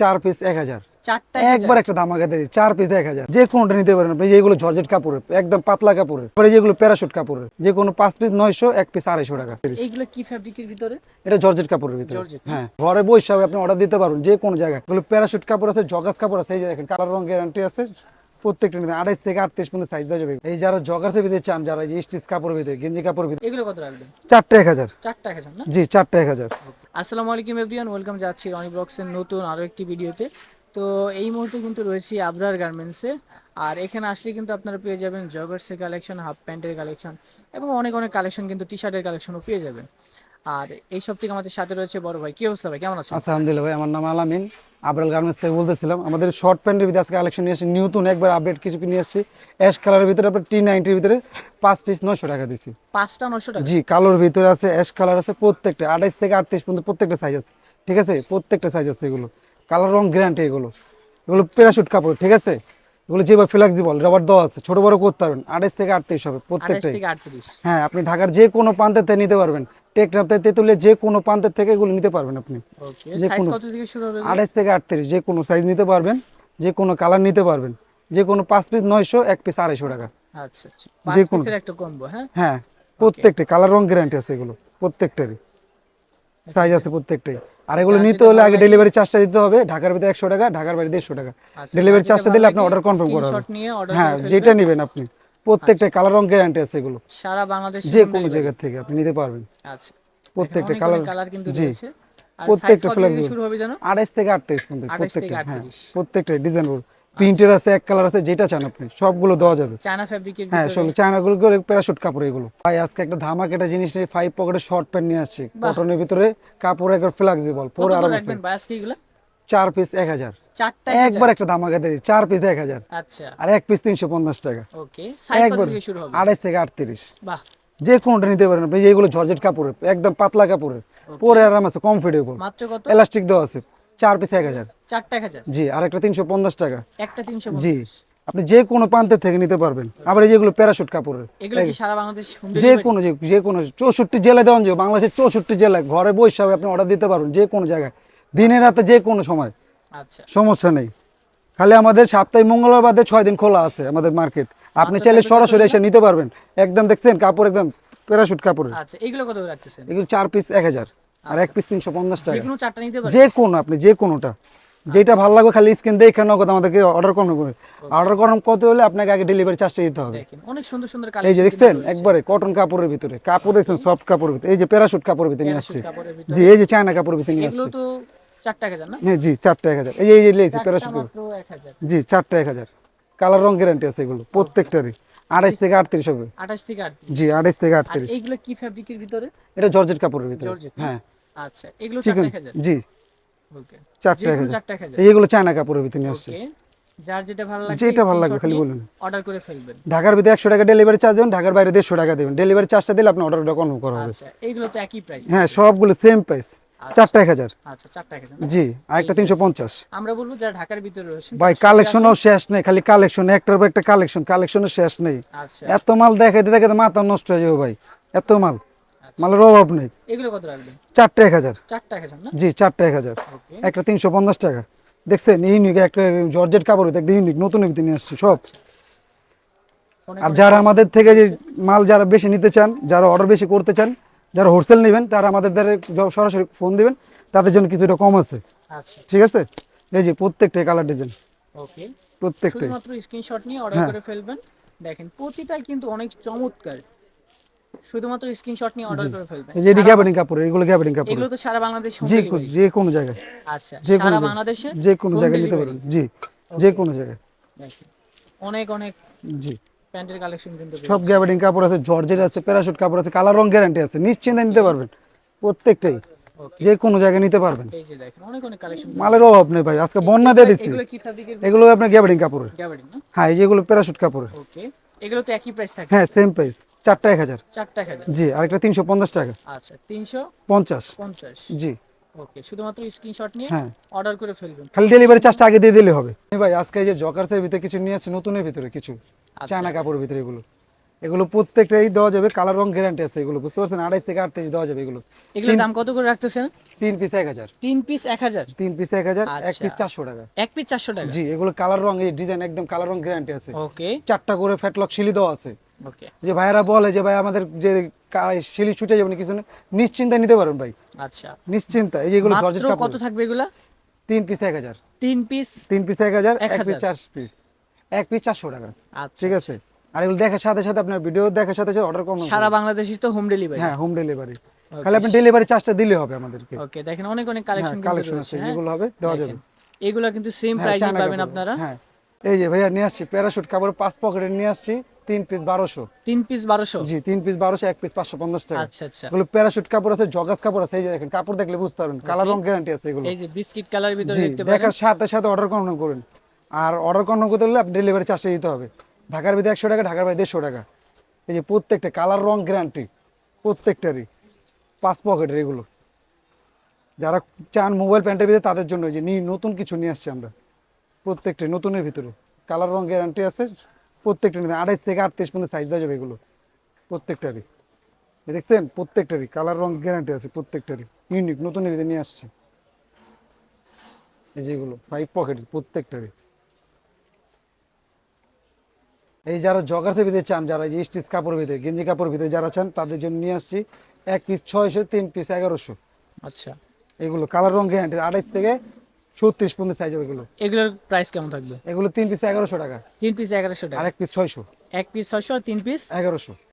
চার পিস এক হাজার। একবার একটা ধামাকা দিয়ে দিই, চার পিস এক হাজার। যে কোনোটা নিতে পারেন আপনি যেগুলো জর্জেট কাপড়ের একদম পাতলা কাপড়ের পরে যেগুলো প্যারাশুট কাপড়ের যে কোনো পাঁচ পিস নয়শো এক পিস আড়াইশো টাকা। এইগুলো কি ফ্যাব্রিকের ভিতরে? এটা জর্জেট কাপড়ের ভিতরে। হ্যাঁ ঘরে বসে আপনি অর্ডার দিতে পারবেন যে কোনো জায়গায়। এগুলো প্যারাশুট কাপড় আছে জগাস কাপড় আছে এই যে দেখেন কালার রং গ্যারান্টি আছে প্রত্যেকটা নিতে আড়াইশ থেকে আটত্রিশ পর্যন্ত সাইজ দেওয়া যাবে। এই যারা জগার্সের ভিতরে চান যারা এই স্টিচ কাপড়ের ভিতরে গেঞ্জি কাপড়ের ভিতরে এগুলো কত রাখবেন? চারটে এক হাজার। চারটা হাজার জি চারটে এক হাজার। আসসালামু আলাইকুম এভরিওয়ান, ওয়েলকাম যাচ্ছি রনি ব্লগসের নতুন আরও একটি ভিডিওতে। তো এই মুহূর্তে কিন্তু রয়েছি আবরার গার্মেন্টসে, আর এখানে আসলে কিন্তু আপনারা পেয়ে যাবেন জগার্সের কালেকশন, হাফ প্যান্টের কালেকশন, এবং অনেক অনেক কালেকশন কিন্তু টি শার্টের কালেকশনও পেয়ে যাবেন। আর এই সব থেকে আমাদের সাথে রয়েছে বড় ভাই। কি অবস্থা ভাই? কেমন আছেন? আচ্ছা আলহামদুলিল্লাহ ভাই আমার নাম আলামিন। আবরাল গার্মেন্টস থেকে বলতেছিলাম আমাদের শর্ট প্যান্টের ভিতরে আজকে কালেকশন নিয়ে এসেছি। নতুন একবার আপডেট কিছু নিয়ে এসেছি। অ্যাশ কালারের ভিতরে আপনার টি নাইনটির ভিতরে পাঁচ পিস নশো টাকা দিচ্ছি পাঁচটা নশো টাকা? জি কালোর ভিতরে আছে অ্যাশ কালার আছে প্রত্যেকটা। আঠাইশ থেকে আটত্রিশ পর্যন্ত প্রত্যেকটা সাইজ আছে। ঠিক আছে? প্রত্যেকটা সাইজ আছে এগুলো। কালার রং গ্যারান্টি এগুলো। এগুলো প্যারাশুট কাপড় ঠিক আছে? এগুলো যেভাবে ফ্লেক্সিবল রবার দেওয়া আছে ছোট বড় করতে পারবেন আড়াইশ থেকে আটত্রিশ হবে প্রত্যেকটাই। হ্যাঁ আপনি ঢাকার যে কোনো প্রান্তের থেকে নিতে পারবেন। টেকনাফতে তেঁতুলে যে কোনো প্রান্তের থেকে এগুলো নিতে পারবেন আপনি। যে কোনো- কত থেকে আটত্রিশ যে কোনো সাইজ নিতে পারবেন যে কোনো কালার নিতে পারবেন। যে কোনো পাঁচ পিস নয়শো এক পিস আড়াইশো টাকা। আচ্ছা আচ্ছা। যে কোনো- একটা কম্বো হ্যাঁ? হ্যাঁ প্রত্যেকটা কালার রং গ্যারান্টি আছে এগুলো প্রত্যেকটারই। সাইজ আছে প্রত্যেকটাই। আর এগুলো নিতে হলে আগে ডেলিভারি চার্জটা দিতে হবে ঢাকার ভিতরে একশো টাকা ঢাকার বাইরে দেড়শো টাকা। আচ্ছা, ডেলিভারি চার্জটা দিলে আপনি অর্ডার কনফার্ম করা হবে। হ্যাঁ যেটা নেবেন আপনি। প্রত্যেকটা কালার রং গ্যারান্টি আছে এগুলো। সারা বাংলাদেশ যে কোনো জায়গা থেকে আপনি নিতে পারবেন। আচ্ছা। প্রত্যেকটা কালার কালার কিন্তু রয়েছে। প্রত্যেকটা ফ্লেভার শুরু হবে জানো? 28 থেকে আটত্রিশ পর্যন্ত প্রত্যেকটা হ্যাঁ। 38 প্রত্যেকটা ডিজাইন প্রিন্টের আছে এক কালার আছে যেটা চান আপনি সবগুলো দেওয়া যাবে। চায়না ফ্যাব্রিকের হ্যাঁ সব চায়নাগুলো প্যারাশুট কাপড় এগুলো। ভাই আজকে একটা ধামাক একটা জিনিস নিয়ে ফাইভ পকেটের শর্ট প্যান্ট নিয়ে আসছি। কটনের ভিতরে কাপড় একবার ফ্লেক্সিবল পরে আরাম আছে চার পিস এক হাজার। একবার একটা ধামাকা দিয়ে চার পিস এক হাজার। আচ্ছা। আর এক পিস তিনশো পঞ্চাশ টাকা। একবার আড়াইশ থেকে আটত্রিশ। যে কোনটা নিতে পারেন আপনি যেগুলো জর্জেট কাপড়ের একদম পাতলা কাপড়ের পরে আরাম আছে কমফোর্টেবল এলাস্টিক দেওয়া আছে। চার পিস এক হাজার। চারটা এক হাজার। জি আর একটা তিনশো পঞ্চাশ টাকা। একটা তিনশো জি আপনি যে কোনো প্রান্তের থেকে নিতে পারবেন। আবার এই যেগুলো প্যারাশুট কাপড়ের এগুলো কি সারা বাংলাদেশ যে কোনো যে কোনো চৌষট্টি জেলায় দেওয়া যাবে বাংলাদেশের চৌষট্টি জেলায় ঘরে বসে আপনি অর্ডার দিতে পারবেন যে কোনো জায়গায়। দিনে রাতে যে কোনো সময়। আচ্ছা। সমস্যা নেই। খালি আমাদের সপ্তাহে মঙ্গলবার বাদে ছয় দিন খোলা আছে আমাদের মার্কেট আপনি চাইলে সরাসরি এসে নিতে পারবেন। একদম দেখছেন কাপড় একদম প্যারাশুট কাপড়ের। আচ্ছা এগুলো কত রাখতেছেন? এগুলো চার পিস এক হাজার। আর এক পিস তিনশো পঞ্চাশ যে টাকা যে কোনো আপনি যে কোনোটা যেটা ভালো লাগবে খালি স্ক্রিন দেখে নগদ আমাদেরকে অর্ডার করুন অর্ডার করার কত হলে আপনাকে আগে ডেলিভারি চার্জটা দিতে হবে। অনেক সুন্দর সুন্দর এই যে দেখছেন একবারে কটন কাপড়ের ভিতরে। কাপড় দেখছেন সফট কাপড়ের ভিতরে। এই যে প্যারাশুট কাপড়ের ভিতরে নিয়ে আসছে। জি এই যে চায়না কাপড়ের ভিতরে নিয়ে এগুলো আসছে। হ্যাঁ জি চারটা এক হাজার। এই যে এই যে লেগেছে প্যারাশুট জি চারটা এক হাজার। কালার রং গ্যারান্টি আছে এগুলো প্রত্যেকটারই। আড়াইশ থেকে আটত্রিশ হবে। আঠাশ থেকে জি আড়াইশ থেকে আটত্রিশ। এইগুলো কি ফ্যাব্রিকের ভিতরে? এটা জর্জেট কাপড়ের ভিতরে। জর্জেট হ্যাঁ। আচ্ছা এগুলো জি। ওকে। চায়না কাপড়ের ভিতরে নিয়ে আসছে। ওকে। যার যেটা ভালো লাগে যেটা ভালো লাগবে খালি বলুন। অর্ডার করে ফেলবেন। ঢাকার ভিতরে একশো টাকা ডেলিভারি চার্জ দেবেন ঢাকার বাইরে দেড়শো টাকা দেবেন। ডেলিভারি চার্জটা দিলে আপনার অর্ডারটা কনফার্ম করা হবে। আচ্ছা এইগুলো তো একই প্রাইস হ্যাঁ সবগুলো সেম প্রাইস চারটা এক হাজার আচ্ছা চারটা এক হাজার জি আরেকটা তিনশো পঞ্চাশ। আমরা বলব যারা ঢাকার ভিতরে রয়েছে ভাই কালেকশনও শেষ নেই খালি কালেকশন একটার পর একটা কালেকশন কালেকশনের শেষ নেই। এত মাল দেখাইতে দেখাইতে মাথা নষ্ট হয়ে যাবে ভাই এত মাল। মালের অভাব নেই। এগুলো কত রাখবেন? চারটা এক হাজার। চারটা এক হাজার না? জি চারটা এক হাজার। ওকে। একটা তিনশো পঞ্চাশ টাকা। দেখছেন ইউনিক একটা জর্জেট কাপড় একদম ইউনিক নতুন ভিতরে নিয়ে আসছি সব। আর যারা আমাদের থেকে যে মাল যারা বেশি নিতে চান যারা অর্ডার বেশি করতে চান যারা হোলসেল নেবেন তারা আমাদের দ্বারা সরাসরি ফোন দিবেন। তাদের জন্য কিছুটা কম আছে। আচ্ছা। ঠিক আছে? এই যে প্রত্যেকটাই কালার ডিজাইন ওকে। প্রত্যেকটাই। শুধুমাত্র স্ক্রিনশট নিয়ে অর্ডার হ্যাঁ। করে ফেলবেন। দেখেন প্রতিটাই কিন্তু অনেক চমৎকার। শুধুমাত্র স্ক্রিনশট নিয়ে অর্ডার করে ফেলবেন এই যে গ্যাবারিং কাপড় এগুলো গ্যাবারিং কাপড় এগুলো তো সারা বাংলাদেশ যে ডেলিভারি যে কোনো জায়গায়। আচ্ছা সারা বাংলাদেশে যে কোনো জায়গায় নিতে পারেন। জি যে কোনো জায়গায়। অনেক অনেক জি। প্যান্টের কালেকশন কিন্তু সব গ্যাবারিং কাপড় আছে জর্জেট আছে প্যারাশুট কাপড় আছে কালার রং গ্যারান্টি আছে নিশ্চিন্তে নিতে পারবেন। প্রত্যেকটাই। যে কোনো জায়গায় নিতে পারবেন। এই যে দেখেন অনেক অনেক কালেকশন মালের অভাব নেই ভাই আজকে বন্যা দিয়ে দিচ্ছি এগুলো কি ফ্যাব্রিকের এগুলো আপনার গ্যাবারিং কাপড়ের। গ্যাবারিং না? হ্যাঁ এই যেগুলো প্যারাশুট কাপড়ের। ওকে এগুলো তো একই প্রাইস থাকে। হ্যাঁ সেম প্রাইস চারটা এক হাজার। চারটা এক হাজার। জি আরেকটা তিনশো পঞ্চাশ টাকা। আচ্ছা তিনশো পঞ্চাশ। পঞ্চাশ। জি। ওকে শুধুমাত্র স্ক্রিনশট নিয়ে হ্যাঁ। অর্ডার করে ফেলবেন। খালি ডেলিভারি চার্জটা আগে দিয়ে দিলে হবে। ভাই আজকে এই যে জকার্সের ভিতরে কিছু নিয়ে আসছে নতুনের ভিতরে কিছু। চায়না কাপড়ের ভিতরে এগুলো। এগুলো প্রত্যেকটাই দেওয়া যাবে কালার রং গ্যারান্টি আছে এগুলো বুঝতে পারছেন? আড়াইশ থেকে আটত্রিশ দেওয়া যাবে এগুলো। এগুলোর দাম কত করে রাখতেছেন? তিন পিস এক হাজার। তিন পিস এক হাজার? তিন পিস এক হাজার এক আচ্ছা। পিস চারশো টাকা। এক পিস চারশো টাকা? জি এগুলো কালার রং এই ডিজাইন একদম কালার রং গ্যারান্টি আছে। ওকে চারটা করে ফ্যাটলক শিলি দেওয়া আছে। ওকে যে ভাইয়ারা বলে যে ভাই আমাদের যে শিলি ছুটে যাবে না কিছু না নিশ্চিন্তায় নিতে পারেন ভাই। আচ্ছা। নিশ্চিন্তা এই যেগুলো জর্জেট কাপড়। কত থাকবে এগুলা? তিন পিস এক হাজার। তিন পিস তিন পিস এক হাজার এক পিস চার পিস এক পিস চারশো টাকা। আচ্ছা ঠিক আছে? আর এগুলো দেখার সাথে সাথে আপনার ভিডিও দেখার সাথে সাথে অর্ডার কম সারা বাংলাদেশে তো হোম ডেলিভারি হ্যাঁ হোম ডেলিভারি খালি আপনি ডেলিভারি চার্জটা দিলে হবে আমাদেরকে। ওকে দেখেন অনেক অনেক কালেকশন কালেকশন আছে হ্যাঁ? যেগুলো হবে দেওয়া যাবে। এগুলো কিন্তু সেম হ্যাঁ, প্রাইসে পাবেন কাপড়। আপনারা। হ্যাঁ এই যে ভাইয়া নিয়ে আসছি প্যারাশুট কাপড় পাঁচ পকেটে নিয়ে আসছি তিন পিস বারোশো। তিন পিস বারোশো? জি তিন পিস বারোশো এক পিস পাঁচশো পঞ্চাশ টাকা। আচ্ছা আচ্ছা। এগুলো প্যারাশুট কাপড় আছে জগাস কাপড় আছে এই যে দেখেন কাপড় দেখলে বুঝতে পারবেন কালার রং গ্যারান্টি আছে এগুলো। এই যে বিস্কিট কালার ভিতরে দেখতে পারেন। দেখার সাথে সাথে অর্ডার কনফার্ম করুন। আর অর্ডার কনফার্ম করতে হলে আপনি ডেলিভারি চার্জটা দিতে হবে। ঢাকার ভিতরে একশো টাকা, ঢাকার বাইরে দেড়শো টাকা। এই যে প্রত্যেকটা কালার রং গ্যারান্টি প্রত্যেকটারই, পাঁচ পকেটের এগুলো। যারা চান মোবাইল প্যান্টের ভিতরে, তাদের জন্য যে নি- নতুন কিছু নিয়ে আসছি আমরা। প্রত্যেকটা নতুনের ভিতরে। কালার রং গ্যারান্টি আছে, প্রত্যেকটা নিতে আড়াইশ থেকে আটত্রিশ পর্যন্ত সাইজ দেওয়া যাবে এগুলো। প্রত্যেকটারই। দেখছেন? প্রত্যেকটারই কালার রং গ্যারান্টি আছে, প্রত্যেকটারই। ইউনিক, নতুনের ভিতরে নিয়ে আসছে। এই যেগুলো ফাইভ পকেট প্রত্যেকটারই। এই যারা জগার্সের ভিতরে চান যারা এই যে স্টিচ কাপড় ভিতরে গেঞ্জি কাপড় ভিতরে যারা চান তাদের জন্য নিয়ে আসছি এক পিস ছয়শো তিন পিস এগারোশো। আচ্ছা। এগুলো কালার রং গ্যারান্টি আড়াইশ থেকে ছত্রিশ পর্যন্ত সাইজ হবে এগুলো। এগুলোর প্রাইস কেমন থাকবে? এগুলো তিন পিস এগারোশো টাকা। তিন পিস এগারোশো আর টাকা এক পিস ছয়শো। এক পিস ছয়শো আর তিন পিস এগারোশো।